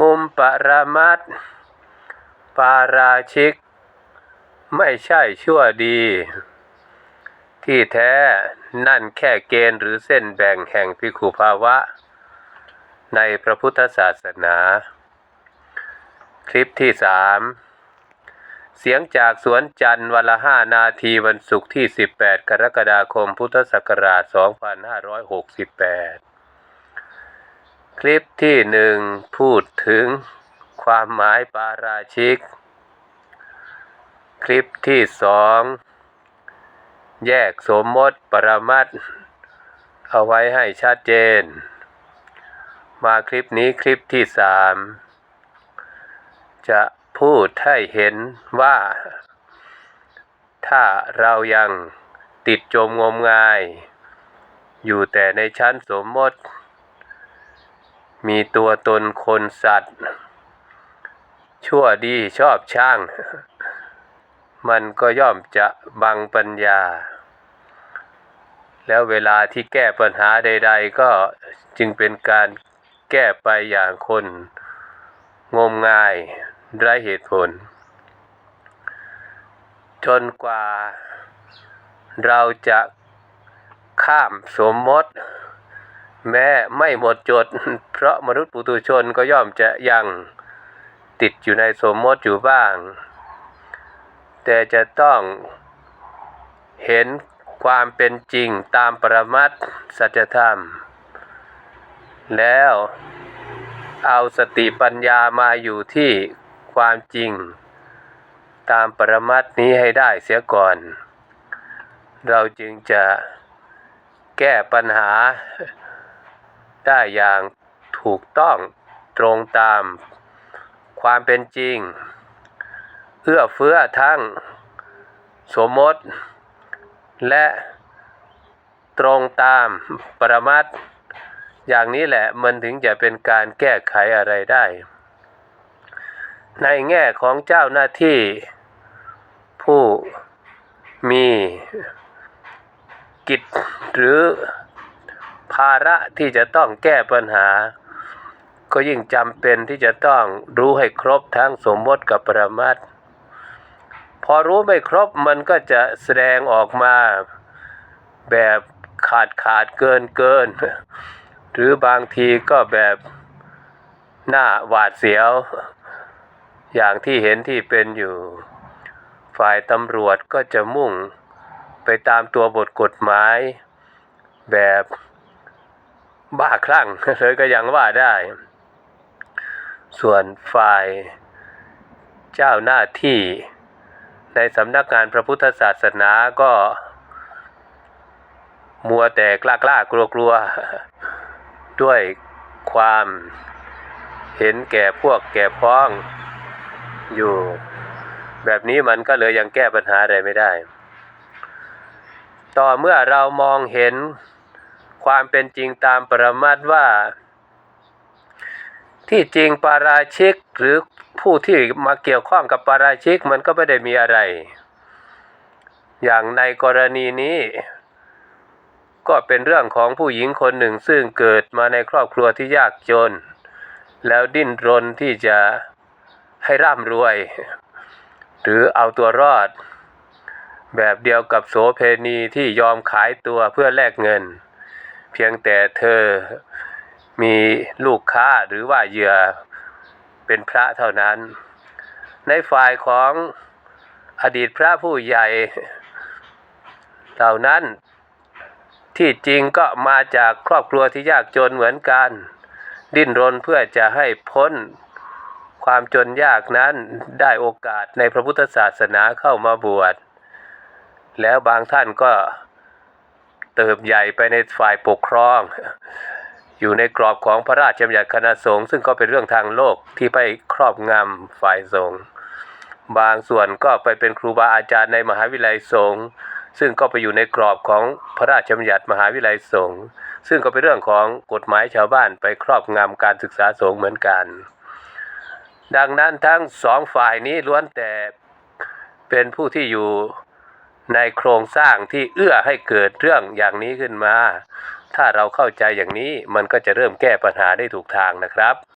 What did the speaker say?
มุมปรามัดปาราชิก ไม่ใช่ชั่วดี ที่แท้นั่นแค่เกณฑ์หรือเส้นแบ่งแห่งพิขุภาวะ ในพระพุทธศาสนา คลิปที่สามเสียงจากสวนจันทร์วันละห้านาทีวันศุกร์ที่ 18 กรกฎาคมพุทธศักราช 2568 คลิปที่หนึ่งพูดถึงความหมายปาราชิก คลิปที่สองแยกสมมติปรมัตเอาไว้ให้ชัดเจน มาคลิปนี้คลิปที่สามจะพูดให้เห็นว่า ถ้าเรายังติดจมงมงาย อยู่แต่ในชั้นสมมติ มีตัวตนคนสัตว์ ชั่วดีชอบช่าง มันก็ย่อมจะบังปัญญา แล้วเวลาที่แก้ปัญหาใด ๆ ก็จึงเป็นการแก้ไปอย่างคน งมงายไร้เหตุผล จนกว่าเราจะข้ามสมมติ แม้ไม่หมดจด เพราะมนุษย์ปุถุชนก็ย่อมจะยังติดอยู่ในสมมติอยู่บ้าง แต่จะต้องเห็นความเป็นจริงตามปรมัตถ์สัจธรรม แล้วเอาสติปัญญามาอยู่ที่ความจริง ตามปรมัตถ์นี้ให้ได้เสียก่อน เราจึงจะแก้ปัญหา ได้อย่างถูกต้องตรงตามความเป็นจริง เอื้อเฟื้อทั้งสมมติ และตรงตามปรมัตอย่างนี้แหละมันถึงจะเป็นการแก้ไขอะไรได้ ในแง่ของเจ้าหน้าที่ ผู้มีกิจหรือ ภาระที่จะต้องแก้ปัญหา ก็ยิ่งจำเป็นที่จะต้องรู้ให้ครบทั้งสมมติกับปรมัตพอรู้ไม่ครบมันก็จะแสดงออกมาแบบขาดขาดเกินเกิน หรือบางทีก็แบบหน้าหวาดเสียว อย่างที่เห็นที่เป็นอยู่ ฝ่ายตำรวจก็จะมุ่งไปตามตัวบทกฎหมายแบบ บ้าคลั่งเลยก็ยังว่าได้ ส่วนฝ่ายเจ้าหน้าที่ในสำนักงานพระพุทธศาสนาก็ มัวแต่กล้ากล้ากลัวกลัวๆด้วยความเห็นแก่พวกแก่พ้องอยู่ แบบนี้มันก็เลยยังแก้ปัญหาอะไรไม่ได้ ต่อเมื่อเรามองเห็น ความเป็นจริงตามปรมัตว่า ที่จริงปาราชิกหรือผู้ที่มาเกี่ยวข้องกับปาราชิกมันก็ไม่ได้มีอะไร อย่างในกรณีนี้ ก็เป็นเรื่องของผู้หญิงคนหนึ่งซึ่งเกิดมาในครอบครัวที่ยากจน แล้วดิ้นรนที่จะให้ร่ำรวย หรือเอาตัวรอด แบบเดียวกับโสเพณีที่ยอมขายตัวเพื่อแลกเงิน เพียงแต่เธอมีลูกค้าหรือว่าเหยื่อเป็นพระเท่านั้น ในฝ่ายของอดีตพระผู้ใหญ่เหล่านั้นที่จริงก็มาจากครอบครัวที่ยากจนเหมือนกัน ดิ้นรนเพื่อจะให้พ้นความจนยากนั้นได้โอกาสในพระพุทธศาสนาเข้ามาบวช แล้วบางท่านก็ เติบใหญ่ไปในฝ่ายปกครอง อยู่ในกรอบของพระราชบัญญัติคณะสงฆ์ซึ่งก็เป็นเรื่องทางโลกที่ไปครอบงำฝ่ายสงฆ์บางส่วนก็ไปเป็นครูบาอาจารย์ในมหาวิทยาลัยสงฆ์ซึ่งก็ไปอยู่ในกรอบของพระราชบัญญัติมหาวิทยาลัยสงฆ์ซึ่งก็เป็นเรื่องของกฎหมายชาวบ้านไปครอบงำการศึกษาสงฆ์เหมือนกัน ดังนั้นทั้งสองฝ่ายนี้ล้วนแต่เป็นผู้ที่อยู่ ในโครงสร้างที่เอื้อให้เกิดเรื่องอย่างนี้ขึ้นมา ถ้าเราเข้าใจอย่างนี้มันก็จะเริ่มแก้ปัญหาได้ถูกทางนะครับ